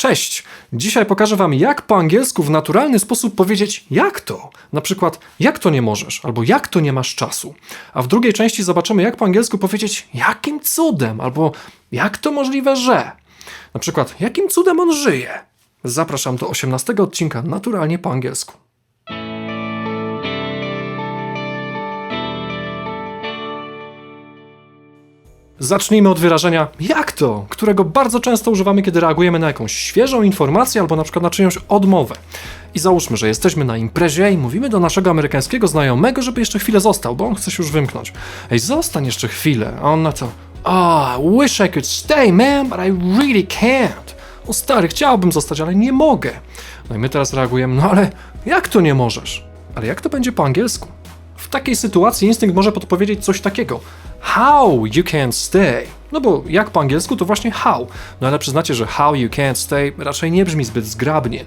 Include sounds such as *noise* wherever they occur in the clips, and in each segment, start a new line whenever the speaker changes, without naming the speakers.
Cześć! Dzisiaj pokażę Wam, jak po angielsku w naturalny sposób powiedzieć jak to. Na przykład, jak to nie możesz, albo jak to nie masz czasu. A w drugiej części zobaczymy, jak po angielsku powiedzieć jakim cudem, albo jak to możliwe, że. Na przykład, jakim cudem on żyje. Zapraszam do 18 odcinka Naturalnie po angielsku. Zacznijmy od wyrażenia jak to, którego bardzo często używamy, kiedy reagujemy na jakąś świeżą informację albo na przykład na czyjąś odmowę. I załóżmy, że jesteśmy na imprezie i mówimy do naszego amerykańskiego znajomego, żeby jeszcze chwilę został, bo on chce się już wymknąć. Ej, zostań jeszcze chwilę. A on na to, ah, I wish I could stay, man, but I really can't. O stary, chciałbym zostać, ale nie mogę. No i my teraz reagujemy, no ale jak to nie możesz? Ale jak to będzie po angielsku? Takiej sytuacji instynkt może podpowiedzieć coś takiego. How you can't stay. No bo jak po angielsku to właśnie how. No ale przyznacie, że how you can't stay raczej nie brzmi zbyt zgrabnie.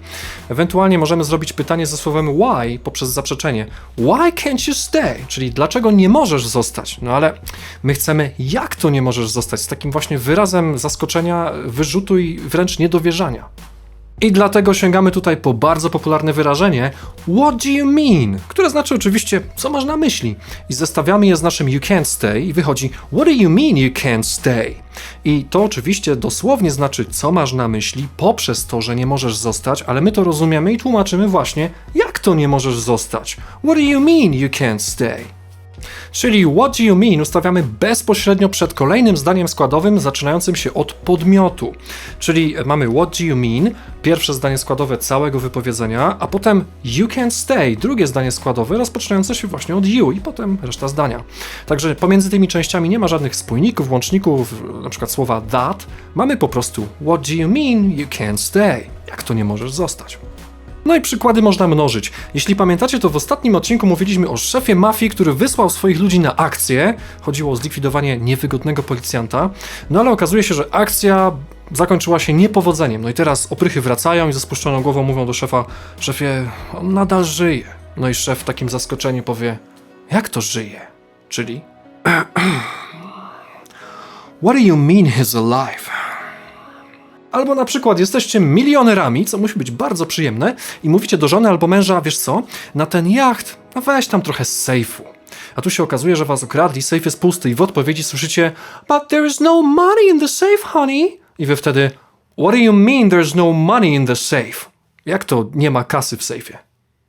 Ewentualnie możemy zrobić pytanie ze słowem why poprzez zaprzeczenie. Why can't you stay? Czyli dlaczego nie możesz zostać? No ale my chcemy jak to nie możesz zostać? Z takim właśnie wyrazem zaskoczenia, wyrzutu i wręcz niedowierzania. I dlatego sięgamy tutaj po bardzo popularne wyrażenie What do you mean? Które znaczy oczywiście, co masz na myśli. I zestawiamy je z naszym you can't stay i wychodzi What do you mean you can't stay? I to oczywiście dosłownie znaczy, co masz na myśli poprzez to, że nie możesz zostać, ale my to rozumiemy i tłumaczymy właśnie, jak to nie możesz zostać. What do you mean you can't stay? Czyli what do you mean ustawiamy bezpośrednio przed kolejnym zdaniem składowym zaczynającym się od podmiotu. Czyli mamy what do you mean, pierwsze zdanie składowe całego wypowiedzenia, a potem you can stay, drugie zdanie składowe rozpoczynające się właśnie od you i potem reszta zdania. Także pomiędzy tymi częściami nie ma żadnych spójników, łączników, na przykład słowa that, mamy po prostu what do you mean you can stay. Jak to nie możesz zostać? No i przykłady można mnożyć. Jeśli pamiętacie, to w ostatnim odcinku mówiliśmy o szefie mafii, który wysłał swoich ludzi na akcję. Chodziło o zlikwidowanie niewygodnego policjanta. No ale okazuje się, że akcja zakończyła się niepowodzeniem. No i teraz oprychy wracają i ze spuszczoną głową mówią do szefa: Szefie, on nadal żyje. No i szef w takim zaskoczeniu powie: Jak to żyje? Czyli. *clears throat* What do you mean he's alive? Albo na przykład jesteście milionerami, co musi być bardzo przyjemne, i mówicie do żony albo męża, wiesz co, na ten jacht, no weź tam trochę z sejfu. A tu się okazuje, że was okradli, sejf jest pusty i w odpowiedzi słyszycie But there is no money in the safe, honey. I wy wtedy What do you mean there's no money in the safe? Jak to nie ma kasy w sejfie?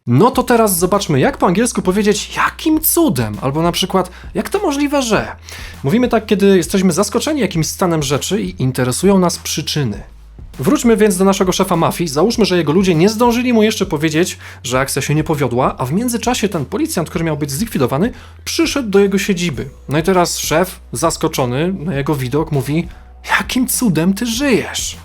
No to teraz zobaczmy, jak po angielsku powiedzieć jakim cudem, albo na przykład jak to możliwe, że. Mówimy tak, kiedy jesteśmy zaskoczeni jakimś stanem rzeczy i interesują nas przyczyny. Wróćmy więc do naszego szefa mafii. Załóżmy, że jego ludzie nie zdążyli mu jeszcze powiedzieć, że akcja się nie powiodła, a w międzyczasie ten policjant, który miał być zlikwidowany, przyszedł do jego siedziby. No i teraz szef, zaskoczony na jego widok, mówi: Jakim cudem ty żyjesz?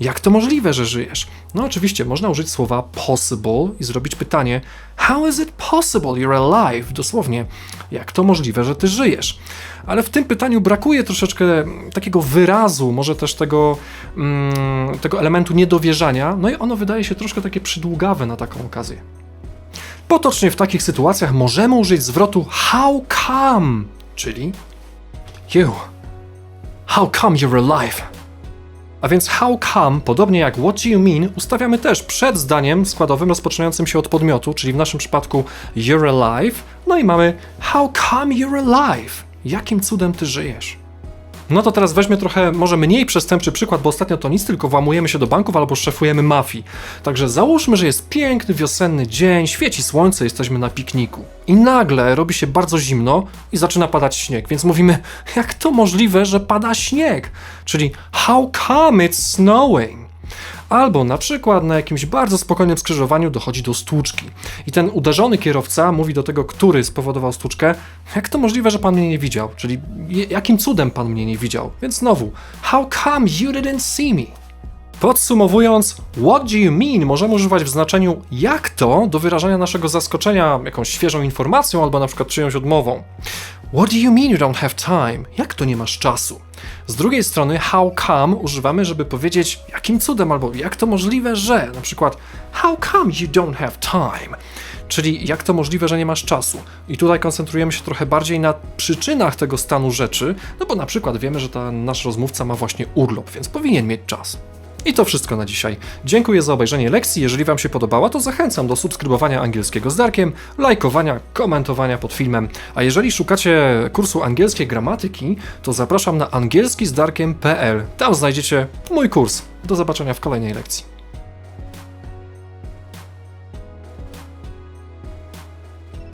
Jak to możliwe, że żyjesz? No oczywiście można użyć słowa possible i zrobić pytanie How is it possible you're alive? Dosłownie, jak to możliwe, że ty żyjesz? Ale w tym pytaniu brakuje troszeczkę takiego wyrazu, może też tego, mm, tego elementu niedowierzania, no i ono wydaje się troszkę takie przydługawe na taką okazję. Potocznie w takich sytuacjach możemy użyć zwrotu how come, czyli you, how come you're alive? A więc how come, podobnie jak what do you mean, ustawiamy też przed zdaniem składowym rozpoczynającym się od podmiotu, czyli w naszym przypadku you're alive, no i mamy how come you're alive? Jakim cudem ty żyjesz? No to teraz weźmy trochę może mniej przestępczy przykład, bo ostatnio to nic, tylko włamujemy się do banków albo szefujemy mafii. Także załóżmy, że jest piękny wiosenny dzień, świeci słońce, jesteśmy na pikniku. I nagle robi się bardzo zimno i zaczyna padać śnieg, więc mówimy, *laughs* jak to możliwe, że pada śnieg? Czyli how come it's snowing? Albo na przykład na jakimś bardzo spokojnym skrzyżowaniu dochodzi do stłuczki. I ten uderzony kierowca mówi do tego, który spowodował stłuczkę, jak to możliwe, że pan mnie nie widział? Czyli jakim cudem pan mnie nie widział? Więc znowu, how come you didn't see me? Podsumowując, what do you mean możemy używać w znaczeniu jak to do wyrażania naszego zaskoczenia jakąś świeżą informacją albo na przykład czyjąś odmową. What do you mean you don't have time? Jak to nie masz czasu? Z drugiej strony how come używamy, żeby powiedzieć jakim cudem albo jak to możliwe, że na przykład how come you don't have time? Czyli jak to możliwe, że nie masz czasu? I tutaj koncentrujemy się trochę bardziej na przyczynach tego stanu rzeczy, no bo na przykład wiemy, że ten nasz rozmówca ma właśnie urlop, więc powinien mieć czas. I to wszystko na dzisiaj. Dziękuję za obejrzenie lekcji. Jeżeli Wam się podobała, to zachęcam do subskrybowania angielskiego z Darkiem, lajkowania, komentowania pod filmem. A jeżeli szukacie kursu angielskiej gramatyki, to zapraszam na angielskizdarkiem.pl. Tam znajdziecie mój kurs. Do zobaczenia w kolejnej lekcji.